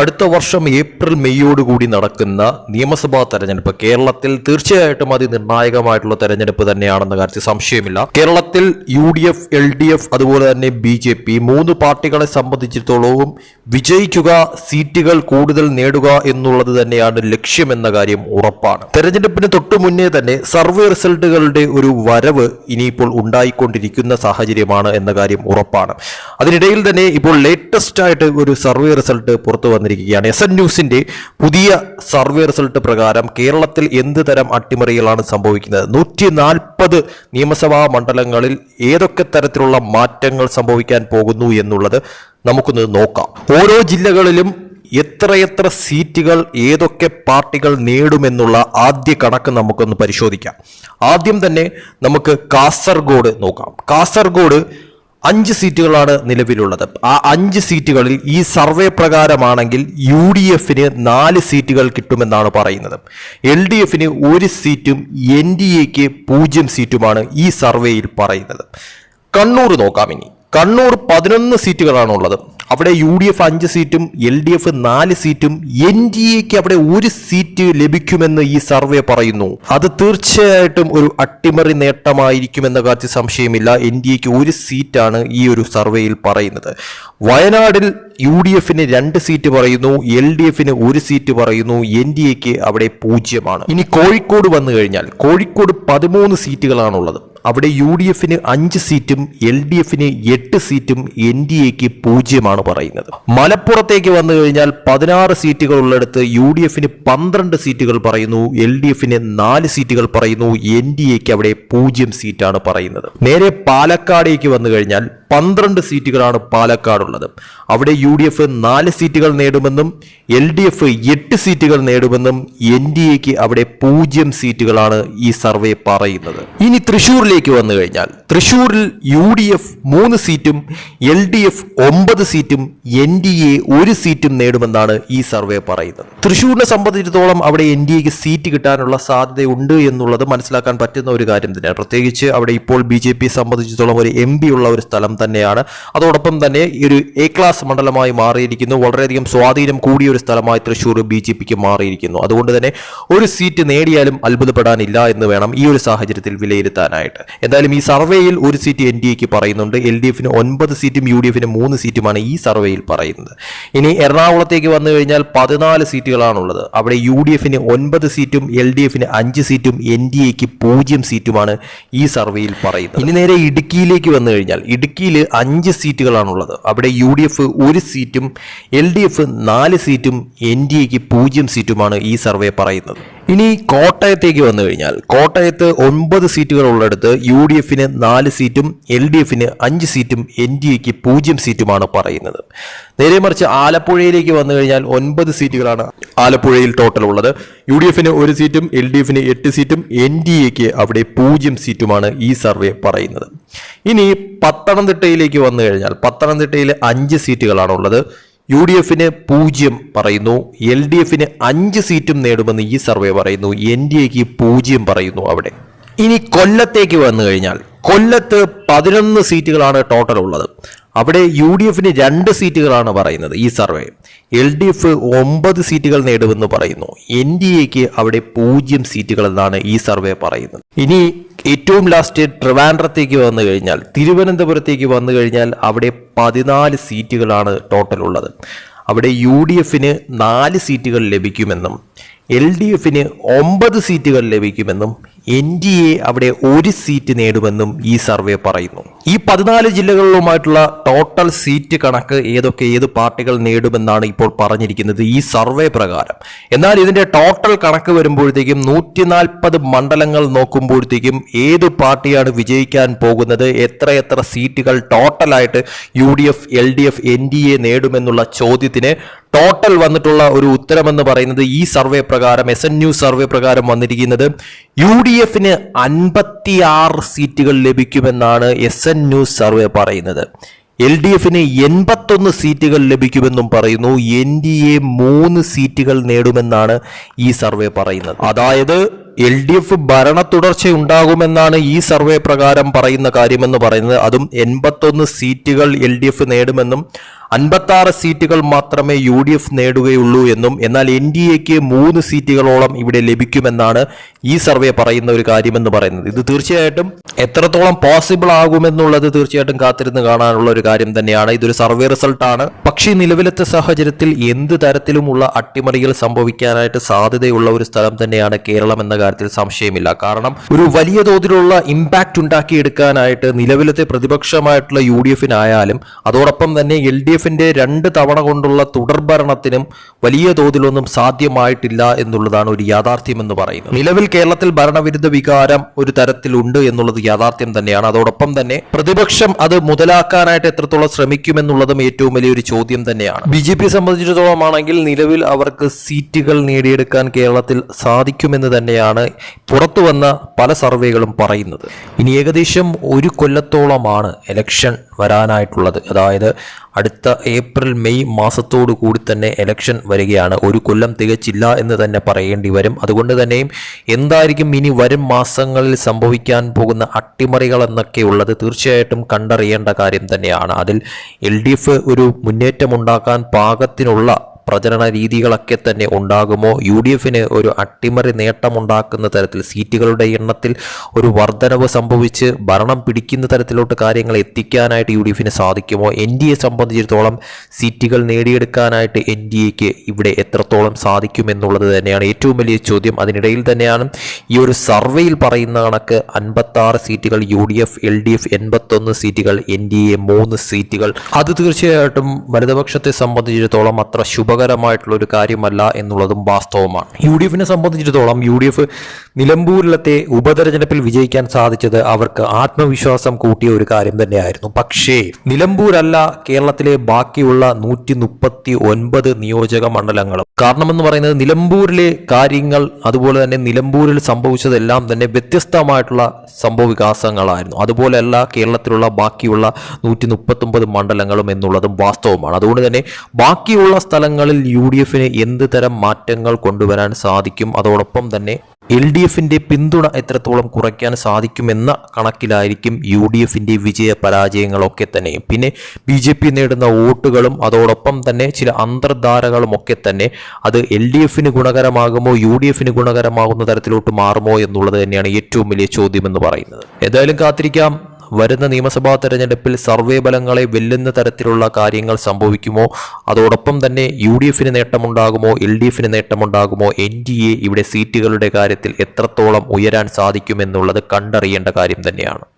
അടുത്ത വർഷം ഏപ്രിൽ മെയ്യോടുകൂടി നടക്കുന്ന നിയമസഭാ തെരഞ്ഞെടുപ്പ് കേരളത്തിൽ തീർച്ചയായിട്ടും അതിനിർണായകമായിട്ടുള്ള തെരഞ്ഞെടുപ്പ് തന്നെയാണെന്ന കാര്യത്തിൽ സംശയമില്ല. കേരളത്തിൽ U D F L D F അതുപോലെ തന്നെ ബി ജെ പി മൂന്ന് പാർട്ടികളെ സംബന്ധിച്ചിടത്തോളവും വിജയിക്കുക സീറ്റുകൾ കൂടുതൽ നേടുക എന്നുള്ളത് തന്നെയാണ് ലക്ഷ്യമെന്ന കാര്യം ഉറപ്പാണ്. തെരഞ്ഞെടുപ്പിന് തൊട്ടു മുന്നേ തന്നെ സർവേ റിസൾട്ടുകളുടെ ഒരു വരവ് ഇനിയിപ്പോൾ ഉണ്ടായിക്കൊണ്ടിരിക്കുന്ന സാഹചര്യമാണ് എന്ന കാര്യം ഉറപ്പാണ്. അതിനിടയിൽ തന്നെ ഇപ്പോൾ ലേറ്റസ്റ്റ് ആയിട്ട് ഒരു സർവേ റിസൾട്ട് പുറത്തു വന്നിരിക്കുകയാണ്. എസ് എൻ ന്യൂസിന്റെ പുതിയ സർവേ റിസൾട്ട് പ്രകാരം കേരളത്തിൽ എന്ത് തരം അട്ടിമറികളാണ് സംഭവിക്കുന്നത്? നൂറ്റി നാൽപ്പത് നിയമസഭാ മണ്ഡലങ്ങളിൽ ഏതൊക്കെ തരത്തിലുള്ള മാറ്റങ്ങൾ സംഭവിക്കാൻ പോകുന്നു എന്നുള്ളത് നമുക്കൊന്ന് നോക്കാം. ഓരോ ജില്ലകളിലും എത്രയെത്ര സീറ്റുകൾ ഏതൊക്കെ പാർട്ടികൾ നേടുമെന്നുള്ള ആദ്യ കണക്ക് നമുക്കൊന്ന് പരിശോധിക്കാം. ആദ്യം തന്നെ നമുക്ക് കാസർഗോഡ് നോക്കാം. കാസർഗോഡ് അഞ്ച് സീറ്റുകളാണ് നിലവിലുള്ളത്. ആ അഞ്ച് സീറ്റുകളിൽ ഈ സർവേ പ്രകാരമാണെങ്കിൽ യു ഡി എഫിന് നാല് സീറ്റുകൾ കിട്ടുമെന്നാണ് പറയുന്നത്. എൽ ഡി എഫിന് ഒരു സീറ്റും എൻ ഡി എക്ക് പൂജ്യം സീറ്റുമാണ് ഈ സർവേയിൽ പറയുന്നത്. കണ്ണൂർ നോക്കാം ഇനി. കണ്ണൂർ പതിനൊന്ന് സീറ്റുകളാണുള്ളത്. അവിടെ യു ഡി എഫ് അഞ്ച് സീറ്റും എൽ ഡി എഫ് നാല് സീറ്റും എൻ ഡി എക്ക് അവിടെ ഒരു സീറ്റ് ലഭിക്കുമെന്ന് ഈ സർവേ പറയുന്നു. അത് തീർച്ചയായിട്ടും ഒരു അട്ടിമറി നേട്ടമായിരിക്കുമെന്ന കാര്യത്തിൽ സംശയമില്ല. എൻ ഡി എക്ക് ഒരു സീറ്റാണ് ഈ ഒരു സർവേയിൽ പറയുന്നത്. വയനാടിൽ യു ഡി എഫിന് രണ്ട് സീറ്റ് പറയുന്നു എൽ ഡി എഫിന് ഒരു സീറ്റ് പറയുന്നു എൻ ഡി എക്ക് അവിടെ പൂജ്യമാണ്. ഇനി കോഴിക്കോട് വന്നു കഴിഞ്ഞാൽ കോഴിക്കോട് പതിമൂന്ന് സീറ്റുകളാണുള്ളത്. അവിടെ യു ഡി എഫിന് അഞ്ച് സീറ്റും എൽ ഡി എഫിന് എട്ട് സീറ്റും എൻ ഡി എക്ക് പൂജ്യമാണ് പറയുന്നത്. മലപ്പുറത്തേക്ക് വന്നു കഴിഞ്ഞാൽ പതിനാറ് സീറ്റുകൾ ഉള്ളിടത്ത് യു ഡി എഫിന് പന്ത്രണ്ട് സീറ്റുകൾ പറയുന്നു എൽ ഡി എഫിന് നാല് സീറ്റുകൾ പറയുന്നു എൻ ഡി എക്ക് അവിടെ പൂജ്യം സീറ്റാണ് പറയുന്നത്. നേരെ പാലക്കാടേക്ക് വന്നു കഴിഞ്ഞാൽ പന്ത്രണ്ട് സീറ്റുകളാണ് പാലക്കാടുള്ളത്. അവിടെ യു ഡി എഫ് നാല് സീറ്റുകൾ നേടുമെന്നും എൽ ഡി എഫ് എട്ട് സീറ്റുകൾ നേടുമെന്നും എൻ ഡി എക്ക് അവിടെ പൂജ്യം സീറ്റുകളാണ് ഈ സർവേ പറയുന്നത്. ഇനി തൃശൂരിലേക്ക് വന്നു കഴിഞ്ഞാൽ തൃശൂരിൽ യു ഡി എഫ് മൂന്ന് സീറ്റും എൽ ഡി എഫ് ഒമ്പത് സീറ്റും എൻ ഡി എ ഒരു സീറ്റും നേടുമെന്നാണ് ഈ സർവേ പറയുന്നത്. തൃശൂരിനെ സംബന്ധിച്ചിടത്തോളം അവിടെ എൻ ഡി എക്ക് സീറ്റ് കിട്ടാനുള്ള സാധ്യതയുണ്ട് എന്നുള്ളത് മനസ്സിലാക്കാൻ പറ്റുന്ന ഒരു കാര്യം തന്നെയാണ്. പ്രത്യേകിച്ച് അവിടെ ഇപ്പോൾ ബി ജെ പി സംബന്ധിച്ചിടത്തോളം ഒരു എം ഉള്ള ഒരു സ്ഥലം തന്നെയാണ്. അതോടൊപ്പം തന്നെ ഒരു എ ക്ലാസ് മണ്ഡലമായി മാറിയിരിക്കുന്നു. വളരെയധികം സ്വാധീനം കൂടിയ ഒരു സ്ഥലമായി തൃശ്ശൂർ ബി ജെ പിക്ക് മാറിയിരിക്കുന്നു. അതുകൊണ്ട് തന്നെ ഒരു സീറ്റ് നേടിയാലും അത്ഭുതപ്പെടാനില്ല എന്ന് വേണം ഈ ഒരു സാഹചര്യത്തിൽ വിലയിരുത്താനായിട്ട്. എന്തായാലും ഈ സർവേയിൽ ഒരു സീറ്റ് എൻ ഡി എക്ക് പറയുന്നുണ്ട്. എൽ ഡി എഫിന് ഒൻപത് സീറ്റും യു ഡി എഫിന് മൂന്ന് സീറ്റുമാണ് ഈ സർവേയിൽ പറയുന്നത്. ഇനി എറണാകുളത്തേക്ക് വന്നു കഴിഞ്ഞാൽ പതിനാല് സീറ്റുകളാണുള്ളത്. അവിടെ യു ഡി എഫിന് ഒൻപത് സീറ്റും എൽ ഡി എഫിന് അഞ്ച് സീറ്റും എൻ ഡി എക്ക് പൂജ്യം സീറ്റുമാണ് ഈ സർവേയിൽ പറയുന്നത്. ഇനി നേരെ ഇടുക്കിയിലേക്ക് വന്നു കഴിഞ്ഞാൽ ഇടുക്കിയിൽ അഞ്ച് സീറ്റുകളാണുള്ളത്. അവിടെ യു ഡി എഫ് ഒരു സീറ്റും എൽ ഡി എഫ് നാല് സീറ്റും എൻ ഡി എക്ക് പൂജ്യം സീറ്റുമാണ് ഈ സർവേ പറയുന്നത്. ഇനി കോട്ടയത്തേക്ക് വന്നു കഴിഞ്ഞാൽ കോട്ടയത്ത് ഒൻപത് സീറ്റുകൾ ഉള്ളിടത്ത് യു ഡി എഫിന് നാല് സീറ്റും എൽ ഡി എഫിന് അഞ്ച് സീറ്റും എൻ ഡി എക്ക് പൂജ്യം സീറ്റുമാണ് പറയുന്നത്. നേരെ മറിച്ച് ആലപ്പുഴയിലേക്ക് വന്നു കഴിഞ്ഞാൽ ഒൻപത് സീറ്റുകളാണ് ആലപ്പുഴയിൽ ടോട്ടൽ ഉള്ളത്. യു ഡി എഫിന് ഒരു സീറ്റും എൽ ഡി എഫിന് എട്ട് സീറ്റും എൻ ഡി എക്ക് അവിടെ പൂജ്യം സീറ്റുമാണ് ഈ സർവേ പറയുന്നത്. ഇനി പത്തനംതിട്ടയിലേക്ക് വന്നു കഴിഞ്ഞാൽ പത്തനംതിട്ടയിൽ അഞ്ച് സീറ്റുകളാണ് ഉള്ളത് യു ഡി എഫിന് പൂജ്യം പറയുന്നു. എൽ ഡി എഫിന് അഞ്ച് സീറ്റും നേടുമെന്ന് ഈ സർവേ പറയുന്നു. എൻ ഡി എക്ക് പൂജ്യം പറയുന്നു അവിടെ. ഇനി കൊല്ലത്തേക്ക് വന്നു കഴിഞ്ഞാൽ കൊല്ലത്ത് പതിനൊന്ന് സീറ്റുകളാണ് ടോട്ടൽ ഉള്ളത്. അവിടെ യു ഡി എഫിന് രണ്ട് സീറ്റുകളാണ് പറയുന്നത് ഈ സർവേ. എൽ ഡി എഫ് ഒമ്പത് സീറ്റുകൾ നേടുമെന്ന് പറയുന്നു. എൻ ഡി എക്ക് അവിടെ പൂജ്യം സീറ്റുകൾ എന്നാണ് ഈ സർവേ പറയുന്നത്. ഇനി ഏറ്റവും ലാസ്റ്റ് ട്രിവാൻഡ്രത്തേക്ക് വന്നു കഴിഞ്ഞാൽ തിരുവനന്തപുരത്തേക്ക് വന്നു കഴിഞ്ഞാൽ അവിടെ പതിനാല് സീറ്റുകളാണ് ടോട്ടൽ ഉള്ളത്. അവിടെ യു ഡി എഫിന് നാല് സീറ്റുകൾ ലഭിക്കുമെന്നും എൽ ഡി എഫിന് ഒമ്പത് സീറ്റുകൾ ലഭിക്കുമെന്നും എൻ ഡി എ അവിടെ ഒരു സീറ്റ് നേടുമെന്നും ഈ സർവേ പറയുന്നു. ഈ പതിനാല് ജില്ലകളിലുമായിട്ടുള്ള ടോട്ടൽ സീറ്റ് കണക്ക് ഏതൊക്കെ ഏത് പാർട്ടികൾ നേടുമെന്നാണ് ഇപ്പോൾ പറഞ്ഞിരിക്കുന്നത് ഈ സർവേ പ്രകാരം. എന്നാൽ ഇതിന്റെ ടോട്ടൽ കണക്ക് വരുമ്പോഴത്തേക്കും നൂറ്റി മണ്ഡലങ്ങൾ നോക്കുമ്പോഴത്തേക്കും ഏത് പാർട്ടിയാണ് വിജയിക്കാൻ പോകുന്നത് എത്ര എത്ര സീറ്റുകൾ ടോട്ടലായിട്ട് U D F L D F N D A നേടുമെന്നുള്ള ചോദ്യത്തിന് ടോട്ടൽ വന്നിട്ടുള്ള ഒരു ഉത്തരമെന്ന് പറയുന്നത് ഈ സർവേ പ്രകാരം എസ് എൻ യു സർവേ പ്രകാരം വന്നിരിക്കുന്നത് യു ഡി എഫിന് അൻപത്തിയാറ് സീറ്റുകൾ ലഭിക്കുമെന്നാണ് എസ് എൻ ന്യൂസ് സർവേ പറയുന്നത്. എൽ ഡി എഫിന് എൺപത്തൊന്ന് സീറ്റുകൾ ലഭിക്കുമെന്നും പറയുന്നു. എൻ ഡി എ മൂന്ന് സീറ്റുകൾ നേടുമെന്നാണ് ഈ സർവേ പറയുന്നത്. അതായത് എൽ ഡി എഫ് ഭരണ തുടർച്ച ഉണ്ടാകുമെന്നാണ് ഈ സർവേ പ്രകാരം പറയുന്ന കാര്യമെന്ന് പറയുന്നത്. അതും എൺപത്തൊന്ന് സീറ്റുകൾ എൽ ഡി എഫ് നേടുമെന്നും അൻപത്തി ആറ് സീറ്റുകൾ മാത്രമേ യു ഡി എഫ് നേടുകയുള്ളൂ എന്നും എന്നാൽ എൻ ഡി എക്ക് മൂന്ന് സീറ്റുകളോളം ഇവിടെ ലഭിക്കുമെന്നാണ് ഈ സർവേ പറയുന്ന ഒരു കാര്യമെന്ന് പറയുന്നത്. ഇത് തീർച്ചയായിട്ടും എത്രത്തോളം പോസിബിൾ ആകുമെന്നുള്ളത് തീർച്ചയായിട്ടും കാത്തിരുന്ന് കാണാനുള്ള ഒരു കാര്യം തന്നെയാണ്. ഇതൊരു സർവേ റിസൾട്ടാണ് പക്ഷേ നിലവിലത്തെ സാഹചര്യത്തിൽ എന്ത് തരത്തിലുമുള്ള അട്ടിമറികൾ സംഭവിക്കാനായിട്ട് സാധ്യതയുള്ള ഒരു സ്ഥലം തന്നെയാണ് കേരളം എന്ന കാര്യത്തിൽ സംശയമില്ല. കാരണം ഒരു വലിയ തോതിലുള്ള ഇമ്പാക്റ്റ് ഉണ്ടാക്കിയെടുക്കാനായിട്ട് നിലവിലത്തെ പ്രതിപക്ഷമായിട്ടുള്ള യു ഡി എഫിനായാലും അതോടൊപ്പം തന്നെ എൽ ഡി എഫിന്റെ രണ്ട് തവണ കൊണ്ടുള്ള തുടർഭരണത്തിനും വലിയ തോതിലൊന്നും സാധ്യമായിട്ടില്ല എന്നുള്ളതാണ് ഒരു യാഥാർത്ഥ്യം എന്ന് പറയുന്നത്. നിലവിൽ കേരളത്തിൽ ഭരണവിരുദ്ധ വികാരം ഒരു തരത്തിലുണ്ട് എന്നുള്ളത് യാഥാർത്ഥ്യം തന്നെയാണ്. അതോടൊപ്പം തന്നെ പ്രതിപക്ഷം അത് മുതലാക്കാനായിട്ട് എത്രത്തോളം ശ്രമിക്കുമെന്നുള്ളതും ഏറ്റവും വലിയൊരു ചോദ്യം തന്നെയാണ്. ബി ജെ പി ആണെങ്കിൽ നിലവിൽ അവർക്ക് സീറ്റുകൾ നേടിയെടുക്കാൻ കേരളത്തിൽ സാധിക്കുമെന്ന് തന്നെയാണ് പുറത്തു വന്ന പല സർവേകളും പറയുന്നത്. ഇനി ഏകദേശം ഒരു കൊല്ലത്തോളമാണ് ഇലക്ഷൻ വരാനായിട്ടുള്ളത്. അതായത് അടുത്ത ഏപ്രിൽ മെയ് മാസത്തോടു കൂടി തന്നെ എലക്ഷൻ വരികയാണ്. ഒരു കൊല്ലം തികച്ചില്ല എന്ന് തന്നെ പറയേണ്ടി വരും. അതുകൊണ്ട് തന്നെയും എന്തായിരിക്കും ഇനി വരും മാസങ്ങളിൽ സംഭവിക്കാൻ പോകുന്ന അട്ടിമറികൾ എന്നൊക്കെ ഉള്ളത് തീർച്ചയായിട്ടും കണ്ടറിയേണ്ട കാര്യം തന്നെയാണ്. അതിൽ എൽ ഒരു മുന്നേറ്റമുണ്ടാക്കാൻ പാകത്തിനുള്ള പ്രചരണ രീതികളൊക്കെ തന്നെ ഉണ്ടാകുമോ? യു ഡി എഫിന് ഒരു അട്ടിമറി നേട്ടമുണ്ടാക്കുന്ന തരത്തിൽ സീറ്റുകളുടെ എണ്ണത്തിൽ ഒരു വർധനവ് സംഭവിച്ച് ഭരണം പിടിക്കുന്ന തരത്തിലോട്ട് കാര്യങ്ങൾ എത്തിക്കാനായിട്ട് യു ഡി എഫിന് സാധിക്കുമോ? എൻ ഡി എ സംബന്ധിച്ചിടത്തോളം സീറ്റുകൾ നേടിയെടുക്കാനായിട്ട് എൻ ഡി എക്ക് ഇവിടെ എത്രത്തോളം സാധിക്കുമെന്നുള്ളത് തന്നെയാണ് ഏറ്റവും വലിയ ചോദ്യം. അതിനിടയിൽ തന്നെയാണ് ഈ ഒരു സർവേയിൽ പറയുന്ന കണക്ക് അൻപത്താറ് സീറ്റുകൾ U D F L D F എൺപത്തൊന്ന് സീറ്റുകൾ എൻ ഡി എ മൂന്ന് സീറ്റുകൾ. അത് തീർച്ചയായിട്ടും വലതുപക്ഷത്തെ സംബന്ധിച്ചിടത്തോളം അത്ര ശുഭകരമായിട്ടുള്ള ഒരു കാര്യമല്ല എന്നുള്ളതും വാസ്തവമാണ്. യു ഡി എഫിനെ സംബന്ധിച്ചിടത്തോളം യു ഡി എഫ് നിലമ്പൂരിലത്തെ ഉപതെരഞ്ഞെടുപ്പിൽ വിജയിക്കാൻ സാധിച്ചത് അവർക്ക് ആത്മവിശ്വാസം കൂട്ടിയ ഒരു കാര്യം തന്നെയായിരുന്നു. പക്ഷേ നിലമ്പൂരല്ല കേരളത്തിലെ ബാക്കിയുള്ള നൂറ്റി മുപ്പത്തി ഒൻപത് നിയോജക മണ്ഡലങ്ങളും. കാരണമെന്ന് പറയുന്നത് നിലമ്പൂരിലെ കാര്യങ്ങൾ അതുപോലെ തന്നെ നിലമ്പൂരിൽ സംഭവിച്ചതെല്ലാം തന്നെ വ്യത്യസ്തമായിട്ടുള്ള സംഭവ വികാസങ്ങളായിരുന്നു അതുപോലെയല്ല കേരളത്തിലുള്ള ബാക്കിയുള്ള നൂറ്റി മുപ്പത്തൊമ്പത് മണ്ഡലങ്ങളും എന്നുള്ളതും വാസ്തവമാണ്. അതുകൊണ്ട് തന്നെ ബാക്കിയുള്ള സ്ഥലങ്ങളിൽ യു ഡി എഫിന് എന്ത് തരം മാറ്റങ്ങൾ കൊണ്ടുവരാൻ സാധിക്കും? അതോടൊപ്പം തന്നെ എൽ ഡി എഫിന്റെ പിന്തുണ എത്രത്തോളം കുറയ്ക്കാൻ സാധിക്കുമെന്ന കണക്കിലായിരിക്കും യു ഡി എഫിന്റെ വിജയ പരാജയങ്ങളൊക്കെ തന്നെയും പിന്നെ ബി ജെ പി നേടുന്ന വോട്ടുകളും അതോടൊപ്പം തന്നെ ചില അന്തർധാരകളും ഒക്കെ തന്നെ അത് എൽ ഡി എഫിന് ഗുണകരമാകുമോ യു ഡി എഫിന് ഗുണകരമാകുന്ന തരത്തിലോട്ട് മാറുമോ എന്നുള്ളത് തന്നെയാണ് ഏറ്റവും വലിയ ചോദ്യം എന്ന് പറയുന്നത്. ഏതായാലും കാത്തിരിക്കാം. വരുന്ന നിയമസഭാ തെരഞ്ഞെടുപ്പിൽ സർവേ ഫലങ്ങളെ വെല്ലുന്ന തരത്തിലുള്ള കാര്യങ്ങൾ സംഭവിക്കുമോ? അതോടൊപ്പം തന്നെ യു ഡി എഫിന് നേട്ടമുണ്ടാകുമോ? എൽ ഡി എഫിന് നേട്ടമുണ്ടാകുമോ? എൻ ഡി എ ഇവിടെ സീറ്റുകളുടെ കാര്യത്തിൽ എത്രത്തോളം ഉയരാൻ സാധിക്കുമെന്നുള്ളത് കണ്ടറിയേണ്ട കാര്യം തന്നെയാണ്.